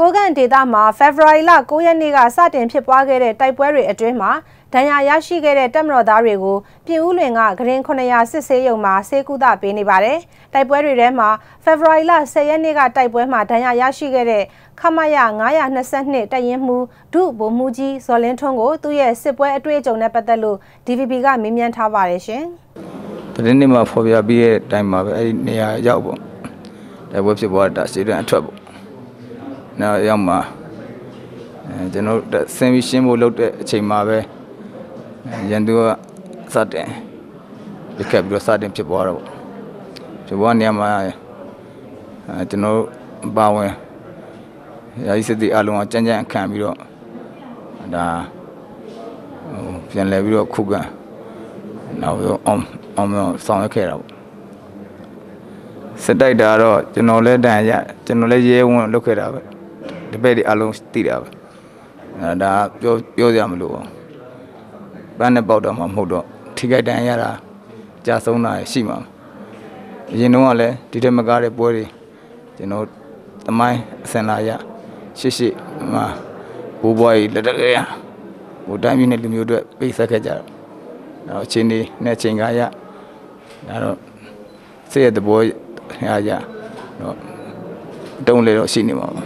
ကိုကန့်ဒေသမှာဖေဖော်ဝါရီလ9ရက်နေ့ကစတင်ဖြစ်ပွားခဲ့တဲ့တိုက်ပွဲတွေအတွင်းမှာဒဏ်ရာရရှိခဲ့တဲ့တပ်မတော်သားတွေကိုပြည်ဦးလွင်ကဂရင်900စစ်ဆေးရုံမှာဆေးကုသပေးနေပါတယ်။တိုက်ပွဲတွေထဲမှာဖေဖော်ဝါရီလ10ရက်နေ့ကတိုက်ပွဲမှာဒဏ်ရာရရှိခဲ့တဲ့ခမရ922တပ်ရင်းမှုဒုဗိုလ်မှူးကြီးဇော်လင်းထွန်းကိုသူ့ရဲ့စစ်ပွဲအတွေ့အကြုံနဲ့ပတ်သက်လို့ DVB ကမေးမြန်းထားပါတယ်ရှင်။တရင်နေ့မှာဖော်ပြပြီးတဲ့အတိုင်းမှာပဲအဲ့ဒီနေရာရောက်ပေါ့။တိုက်ပွဲဖြစ်ပွားတာစီတန်အထွက်ပေါ့။ နောက်ရောက်မှာအဲကျွန်တော်ဆင်ပြီးရှင်းဖို့လုပ်တဲ့အချိန်မှာပဲရန်သူကစတင်ပြခက်ပြီးတော့စတင်ဖြစ်ပွားတော့ဖြစ်ပွားနေရာမှာအဲကျွန်တော်ပါဝင်ရာဇစစ်တီအလုံးအကြမ်းကြမ်းခံပြီးတော့ဒါဟိုပြန်လဲပြီးတော့ခုခံနောက်ပြီးအောင်အောင်ဆောင်ရွက်ခဲ့တာပေါ့စစ်တိုက်တာတော့ကျွန်တော်လည်းတန်ရကျွန်တော်လည်းရဲဝံ့လုပ်ခဲ့တာပဲ ဒီဘက်ဒီအလုံးသိတာပဲအဲဒါပြောပြောရမလို့ပါပန်းနဲ့ပေါက်တော့မှမဟုတ်တော့ထိခိုက်တန်ရတာကြာဆုံးတာရှိမှာအရင်တော့ကလည်းဒီတက်မကားတဲ့ပွဲတွေကျွန်တော်တမိုင်းအစင်လာရရှစ်ရှစ်မှာဘူဘွားကြီးလက်တကရဟိုတိုင်းပြည်နဲ့လူမျိုးတွေပိတ်ဆက်ခဲ့ကြတော့တော့အချင်းနေနဲ့ချိန်ကားရဒါတော့စိတ်ရတဲ့ဘောရရတော့တုံးလေတော့ရှိနေမှာပါ